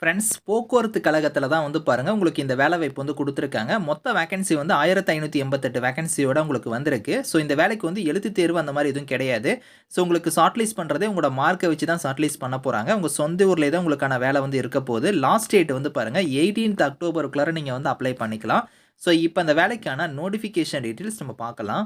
Friends போக்குவரத்து கழகத்தில் தான் வந்து பாருங்கள் உங்களுக்கு இந்த வேலை வாய்ப்பு வந்து கொடுத்துருக்காங்க. மொத்த வேகன்சி வந்து ஆயிரத்தி ஐநூற்றி எண்பத்தெட்டு வேகன்சியோட உங்களுக்கு வந்திருக்கு. ஸோ இந்த வேலைக்கு வந்து எழுத்து தேர்வு அந்த மாதிரி எதுவும் கிடையாது. ஸோ உங்களுக்கு ஷார்ட்லிஸ்ட் பண்ணுறதே உங்களோட மார்க்கை வச்சு தான் ஷார்ட்லிஸ்ட் பண்ண போகிறாங்க உங்கள் சொந்த ஊர்லேயே தான் உங்களுக்கான வேலை வந்து இருக்க போகுது. லாஸ்ட் டேட் வந்து பாருங்கள் எயிட்டீன்த் அக்டோபருக்குள்ளார நீங்கள் வந்து அப்ளை பண்ணிக்கலாம். ஸோ இப்போ அந்த வேலைக்கான நோட்டிஃபிகேஷன் டீட்டெயில்ஸ் நம்ம பார்க்கலாம்.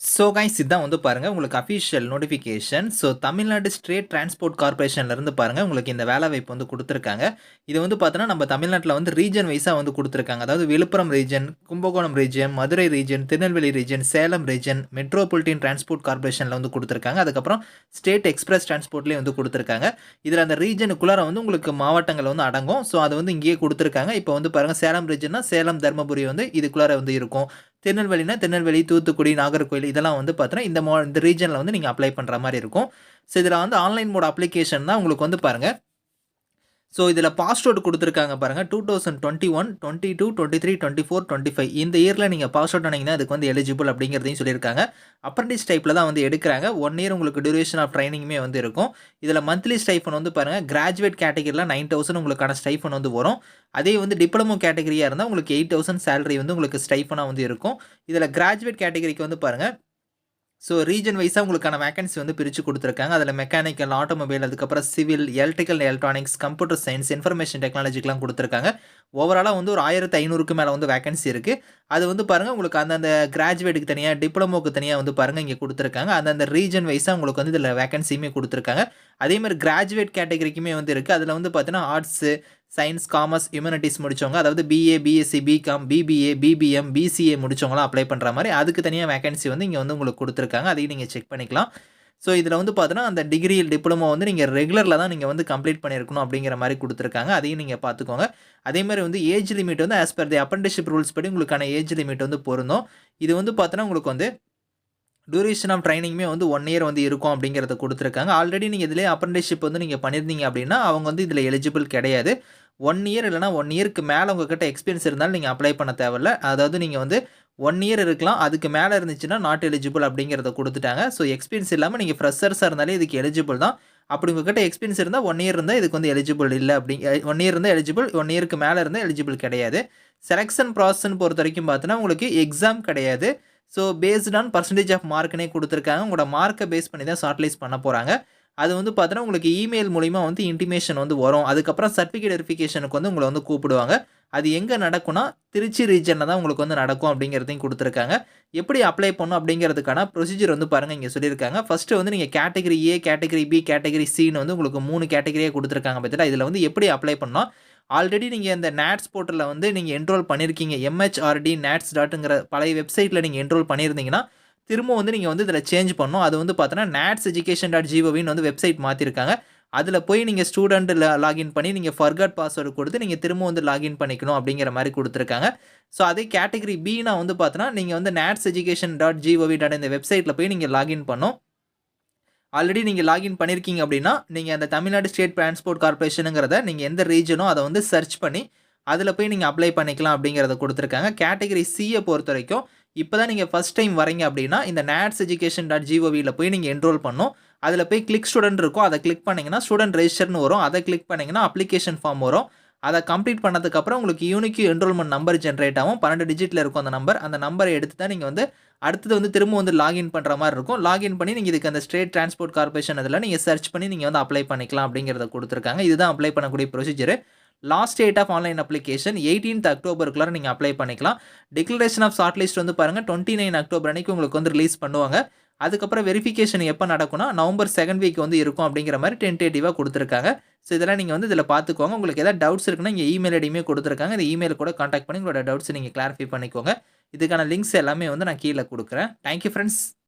ஸோ கைஸ் இதுதான் வந்து பாருங்கள் உங்களுக்கு official notification so Tamil Nadu state transport கார்பரேஷன்லேருந்து பாருங்கள் உங்களுக்கு இந்த வேலை வாய்ப்பு வந்து கொடுத்துருக்காங்க. இது வந்து பார்த்தோன்னா நம்ம தமிழ்நாட்டில் வந்து ரீஜன் வைஸாக வந்து கொடுத்துருக்காங்க. அதாவது Villupuram region Kumbakonam region Madurai region Tirunelveli region Salem region metropolitan transport கார்பரேஷனில் வந்து கொடுத்துருக்காங்க. அதுக்கப்புறம் ஸ்டேட் எக்ஸ்பிரஸ் டிரான்ஸ்போர்ட்லேயும் வந்து கொடுத்துருக்காங்க. இதில் அந்த ரீஜனுக்குள்ளார வந்து உங்களுக்கு மாவட்டங்கள் வந்து அடங்கும். ஸோ அது வந்து இங்கேயே கொடுத்துருக்காங்க. இப்போ வந்து பாருங்கள் சேலம் ரீஜன்னா சேலம் தருமபுரி வந்து இதுக்குள்ளார வந்து இருக்கும். திருநெல்வேலினா திருநெல்வேலி தூத்துக்குடி நாகர்கோவில் இதெல்லாம் வந்து பார்த்தீங்கன்னா இந்த மோ இந்த ரீஜனில் வந்து நீங்கள் அப்ளை பண்ணுற மாதிரி இருக்கும். ஸோ இதில் வந்து ஆன்லைன் மோட் அப்ளிகேஷன் தான் உங்களுக்கு வந்து பாருங்கள் ஸோ இதில் பாஸ்வேர்டு கொடுத்துருக்காங்க பாருங்கள் two thousand twenty one twenty two twenty three twenty four twenty five இந்த இயரில் நீங்கள் பாஸ் அவுட் ஆனீங்கன்னா அதுக்கு வந்து எலிஜிபிள் அப்படிங்கிறதையும் சொல்லியிருக்காங்க. அப்ரண்டிஸ் டைப்பில் தான் வந்து எடுக்கிறாங்க. ஒன் இயர் உங்களுக்கு டியூரேஷன் ஆஃப் ட்ரைனிங்குமே வந்து இருக்கும். இதில் மந்த்லி ஸ்டைஃபன் வந்து பாருங்கள் கிராஜுவேட் கேட்டகரியில் நைன் தௌசண்ட் உங்களுக்கான ஸ்டைஃபன் வந்து வரும். அதே வந்து டிப்ளமோ கேட்டகரியாக இருந்தால் உங்களுக்கு எயிட் தௌசண்ட் சேலரி வந்து உங்களுக்கு ஸ்டைஃபனாக வந்து இருக்கும். இதில் கிராஜுவேட் கேட்டகரிக்கு வந்து பாருங்கள் ஸோ ரீஜன் வைஸாக உங்களுக்கான வேகன்சி வந்து பிரித்து கொடுத்துருக்காங்க. அதில் மெக்கானிக்கல் ஆட்டோமொபைல் அதுக்கப்புறம் civil electrical electronics computer science information டெக்னாலஜிக்கெலாம் கொடுத்துருக்காங்க. ஓவராலாக வந்து ஒரு ஆயிரத்து ஐநூறுக்கு மேலே வந்து வேகன்சி இருக்குது அது வந்து பாருங்கள் உங்களுக்கு அந்தந்த கிராஜுவேட்டுக்கு தனியாக டிப்ளமோக்கு தனியாக வந்து பாருங்கள் இங்கே கொடுத்துருக்காங்க. அந்தந்த ரீஜன் வைஸாக உங்களுக்கு வந்து இதில் வேகன்சியுமே கொடுத்துருக்காங்க. அதேமாதிரி கிராஜுவேட் கேட்டகரிக்குமே வந்து இருக்குது அதில் வந்து பார்த்தீங்கன்னா ஆர்ட்ஸு சயின்ஸ் காமர்ஸ் ஹியூமனிட்டிஸ் முடிச்சவங்க அதாவது BA BSc BCom BBA BBM BCA முடிச்சவங்களாம் apply பண்ணுற மாதிரி அதுக்கு தனியாக வேகன்சி வந்து இங்கே வந்து உங்களுக்கு கொடுத்துருக்காங்க. அதையும் நீங்கள் செக் பண்ணிக்கலாம். ஸோ இதில் வந்து பார்த்தீங்கன்னா அந்த டிகிரி டிப்ளமோ வந்து நீங்கள் ரெகுலரில் தான் நீங்கள் வந்து கம்ப்ளீட் பண்ணியிருக்கணும் அப்படிங்கிற மாதிரி கொடுத்துருக்காங்க. அதையும் நீங்கள் பார்த்துக்கோங்க அதே மாதிரி வந்து ஏஜ் லிமிட் வந்து as per the apprenticeship rules படி உங்களுக்கான ஏஜ் லிமிட் வந்து பொருந்தும். இது வந்து பார்த்தோன்னா உங்களுக்கு வந்து டூரேஷன் ஆஃப் ட்ரைனிங்குமே வந்து ஒன் இயர் வந்து இருக்கும் அப்படிங்கிறத கொடுத்துருக்காங்க. ஆல்ரெடி நீங்கள் இதிலே அப்ரண்டிஷிப் வந்து நீங்கள் பண்ணியிருந்தீங்க அப்படின்னா அவங்க வந்து இதில் எலிஜிபிள் கிடையாது. ஒன் இயர் இல்லைனா ஒன் இயருக்கு மேலே உங்ககிட்ட எக்ஸ்பீரியன்ஸ் இருந்தாலும் நீங்கள் அப்ளை பண்ண தேவையில்ல. அதாவது நீங்கள் வந்து ஒன் இயர் இருக்கலாம் அதுக்கு மேலே இருந்துச்சுன்னா நாட் எலிஜிபிள் அப்படிங்கிறத கொடுத்துட்டாங்க. ஸோ எக்ஸ்பீரியன்ஸ் இல்லாமல் நீங்கள் ஃப்ரெஷர்ஸாக இருந்தாலே இதுக்கு எலிஜிபிள் தான். அப்படி உங்ககிட்ட எக்ஸ்பீரியன்ஸ் இருந்தால் ஒன் இயர் இருந்தால் இதுக்கு வந்து எலிஜிபிள் இல்லை அப்படிங்க ஒன் இயர் இருந்தால் எலிஜிபிள் ஒன் இயருக்கு மேலே இருந்தால் எலிஜிபிள் கிடையாது. செலெக்ஷன் ப்ராசஸ்ன்னு பொறுத்த வரைக்கும் பார்த்தோன்னா உங்களுக்கு எக்ஸாம் கிடையாது. So based on percentage of மார்க்னே கொடுத்துருக்காங்க. உங்களோட மார்க்கை பேஸ் பண்ணி தான் ஷார்ட்லைஸ் பண்ண போகிறாங்க அது வந்து பார்த்தோன்னா உங்களுக்கு இமெயில் மூலிமா வந்து இன்டிமேஷன் வந்து வரும். அதுக்கப்புறம் சர்டிஃபிகேட் வெரிஃபிகேஷனுக்கு வந்து உங்களை வந்து கூப்பிடுவாங்க. அது எங்கே நடக்கும்னா திருச்சி ரீஜனில் தான் உங்களுக்கு வந்து நடக்கும் அப்படிங்கிறதையும் கொடுத்துருக்காங்க. எப்படி அப்ளை பண்ணும் அப்படிங்கிறதுக்கான ப்ரொசீஜர் வந்து பாருங்கள் இங்கே சொல்லியிருக்காங்க. ஃபஸ்ட்டு வந்து நீங்கள் category A category B category சின்னு வந்து உங்களுக்கு மூணு கேட்டகரியாக கொடுத்துருக்காங்க பார்த்தீங்களா இதில் வந்து எப்படி அப்ளை பண்ணோம் ஆல்ரெடி நீங்கள் இந்த நேட்ஸ் போர்ட்டலில் வந்து நீங்கள் என்ரோல் பண்ணியிருக்கீங்க எம்ஹெச்ஆர்டி நேட்ஸ் டாட்டுங்கிற பழைய வெப்சைட்டில் நீங்கள் என்ரோல் பண்ணியிருந்தீங்கன்னா திரும்ப வந்து நீங்கள் வந்து இதில் சேஞ்ச் பண்ணணும். அது வந்து பார்த்தோன்னா நேட்ஸ் எஜுகேஷன் டாட் ஜிஓவின்னு வந்து வெப்சைட் மாற்றிருக்காங்க அதில் போய் நீங்கள் ஸ்டூடெண்ட் லாகின் பண்ணி நீங்கள் ஃபர்கட் பாஸ்வேர்டு கொடுத்து நீங்கள் திரும்ப வந்து லாகின் பண்ணிக்கணும் அப்படிங்கிற மாதிரி கொடுத்துருக்காங்க. ஸோ அதே கேட்டகரி பினா வந்து பார்த்தோன்னா நீங்கள் வந்து NATS education dot GOV dot இந்த வெப்சைட்டில் போய் நீங்கள் லாகின் பண்ணோம் ஆல்ரெடி நீங்கள் லாகின் பண்ணியிருக்கீங்க அப்படின்னா நீங்கள் அந்த தமிழ்நாடு ஸ்டேட் டிரான்ஸ்போர்ட் கார்பரேஷனுங்கிறத நீங்கள் எந்த ரீஜனோ அதை வந்து சர்ச் பண்ணி அதில் போய் நீங்கள் அப்ளை பண்ணிக்கலாம் அப்படிங்கிறத கொடுத்துருக்காங்க. கேட்டகரி சியை பொறுத்த வரைக்கும் இப்போ தான் நீங்கள் ஃபஸ்ட் டைம் வரீங்க அப்படின்னா இந்த நேட்ஸ் எஜுகேஷன் டாட் ஜிஓவியில் போய் நீங்கள் என்ரோல் பண்ணணும் அதில் போய் கிளிக் ஸ்டூடெண்ட் இருக்கும். அதை கிளிக் பண்ணிங்கன்னா ஸ்டூடெண்ட் ரெஜிஸ்டர்னு வரும். அதை கிளிக் பண்ணிங்கன்னா அப்ளிகேஷன் ஃபார்ம் வரும். அதை கம்ப்ளீட் பண்ணதுக்கப்புறம் உங்களுக்கு யூனிக்கு என்ரோல்மெண்ட் நம்பர் ஜென்ரேட் ஆகும். பன்னெண்டு டிஜிட்டில் இருக்கும் அந்த நம்பர் அந்த நம்பரை எடுத்து தான் நீங்கள் வந்து அடுத்தது வந்து திரும்ப வந்து லாகின் பண்ணுற மாதிரி இருக்கும். லாகின் பண்ணி நீங்கள் இதுக்கு அந்த ஸ்டேட் டிரான்ஸ்போர்ட் கார்பரேஷன் அதில் நீங்கள் சர்ச் பண்ணி நீங்கள் வந்து அப்ளை பண்ணிக்கலாம் அப்படிங்கிறத கொடுத்துருக்காங்க. இதுதான் அப்ளை பண்ணக்கூடிய procedure last date of online application eighteenth அக்டோபருக்குள்ள நீங்கள் அப்ளை பண்ணிக்கலாம். டிக்ளரேஷன் ஆஃப் ஷார்ட் லிஸ்ட் வந்து பாருங்கள் டுவெண்ட்டி நைன் அக்டோபர் அன்றைக்கி உங்களுக்கு வந்து ரிலீஸ் பண்ணுவாங்க. அதுக்கப்புறம் வெரிஃபிகேஷன் எப்போ நடக்கும்னா நவம்பர் செகண்ட் வீக் வந்து இருக்கும் அப்படிங்கிற மாதிரி டென்டேட்டிவாக கொடுத்துருக்காங்க. ஸோ இதெல்லாம் நீங்கள் வந்து இதில் பார்த்துக்கோங்க. உங்களுக்கு எதாவது டவுட்ஸ் இருக்குன்னா இங்கே இமெயில் ஐடியுமே கொடுத்துருக்காங்க. இந்த இமெயில் கூட காண்டாக்ட் பண்ணி உங்களோட டவுட்ஸ் நீங்கள் கிளாரிஃபை பண்ணிக்கோங்க. இதுக்கான லிங்க்ஸ் எல்லாமே வந்து நான் கீழே கொடுக்குறேன். Thank you friends